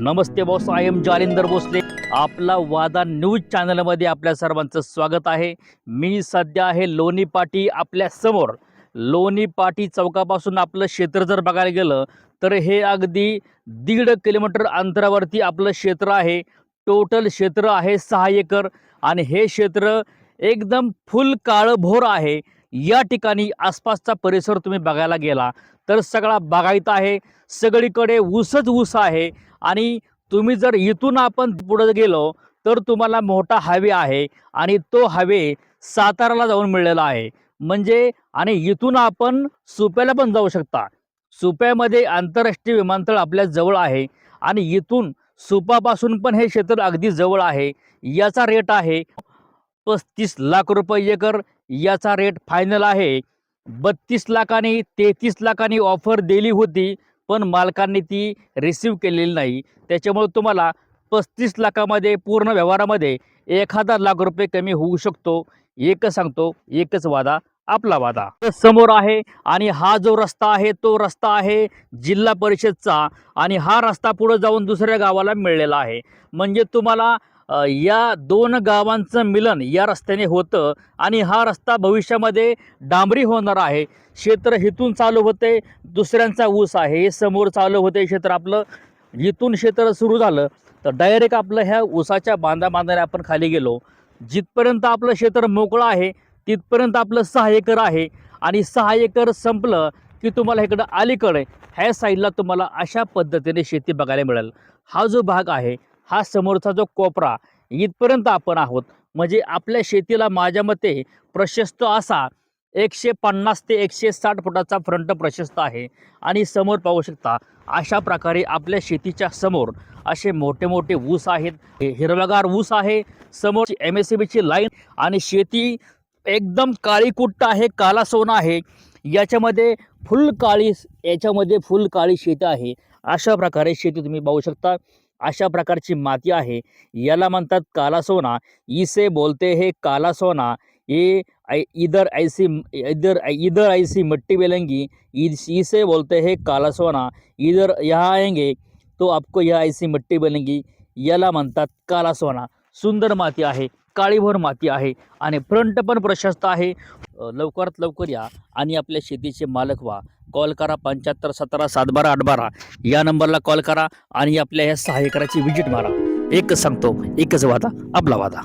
Namaste boss I am Jalindar Bhosle. आपला वादा news चॅनलमध्ये आपल्या सर्वांचं स्वागत आहे. मी सध्या आहे लोणी पाटी आपल्यासमोर. लोणी पाटी चौकापासून आपलं क्षेत्र जर बघायला गेलं तर हे अगदी दीड किलोमीटर अंतरावरती आपलं क्षेत्र आहे. टोटल क्षेत्र आहे सहा एकर आणि हे क्षेत्र एकदम फुल काळभोर आहे. या ठिकाणी आसपासचा परिसर तुम्ही बघायला गेला तर सगळा बागायत आहे. सगळीकडे ऊसच ऊस आहे. आणि तुम्ही जर इथून आपण पुढे गेलो तर तुम्हाला मोठा हायवे आहे आणि तो हायवे साताराला जाऊन मिळलेला आहे. म्हणजे आणि इथून आपण सुप्याला पण जाऊ शकता. सुप्यामध्ये आंतरराष्ट्रीय विमानतळ आपल्या जवळ आहे आणि इथून सुपापासून पण हे क्षेत्र अगदी जवळ आहे. याचा रेट आहे पस्तीस लाख रुपये एकर. याचा रेट फायनल आहे बत्तीस लाखाने तेहतीस लाखांनी ऑफर दिली होती. पण मालकांनी ती रिसीव केलेली नाही. त्याच्यामुळे तुम्हाला पस्तीस लाखामध्ये पूर्ण व्यवहारामध्ये एखादा लाख रुपये कमी होऊ शकतो. एकच सांगतो एकच वादा आपला वादा. समोर आहे आणि हा जो रस्ता आहे तो रस्ता आहे जिल्हा परिषदचा आणि हा रस्ता पुढे जाऊन दुसऱ्या गावाला मिळलेला आहे. म्हणजे तुम्हाला या दोन गावांचं मिलन या रस्त्याने होतं आणि हा रस्ता भविष्यामध्ये डांबरी होणार आहे. क्षेत्र इथून चालू होते दुसऱ्यांचा ऊस आहे हे समोर चालू होते क्षेत्र आपलं. इथून क्षेत्र सुरू झालं तर डायरेक्ट आपलं ह्या ऊसाच्या बांधा बांधाने आपण खाली गेलो. जिथपर्यंत आपलं क्षेत्र मोकळं आहे तिथपर्यंत आपलं सहा एकर आहे. आणि सहा एकर संपलं की तुम्हाला इकडं अलीकडे ह्या साईडला तुम्हाला अशा पद्धतीने शेती बघायला मिळेल. हा जो भाग आहे हा समोरचा जो कोपरा इथपर्यंत आपण आहोत. म्हणजे आपल्या शेतीला माझ्या मते प्रशस्त असा एकशे पन्नास ते एकशे साठ फुटाचा फ्रंट प्रशस्त आहे. आणि समोर पाहू शकता अशा प्रकारे आपल्या शेतीच्या समोर असे मोठे मोठे ऊस आहेत. हे हिरवागार ऊस आहे. समोर एम एस सी बीची लाईन आणि शेती एकदम काळी कुट्ट आहे काला सोना आहे. याच्यामध्ये फुल काळी याच्यामध्ये फुल काळी शेती आहे. अशा प्रकारे शेती तुम्ही पाहू शकता. अशा प्रकारची माती आहे. याला म्हणतात काला सोना इसे बोलते हे काला सोना ये ऐ- इधर ऐसी इधर इधर ऐसी मिट्टी मिलेंगी इसे बोलते हैं काला सोना इधर यहाँ आएंगे तो आपको यह ऐसी मिट्टी मिलेंगी याला म्हणतात काला सोना सुंदर माती आहे काळीभोर माती आहे आणि फ्रंट पण प्रशस्त आहे. लवकरात लवकर या आणि आपल्या शेतीचे मालक व्हा. कॉल करा पंच्याहत्तर सतरा सात बारा आठ बारा. या नंबरला कॉल करा आणि आपल्या या सहा एकराची व्हिजिट मारा. एकच सांगतो एकच वादा आपला वादा.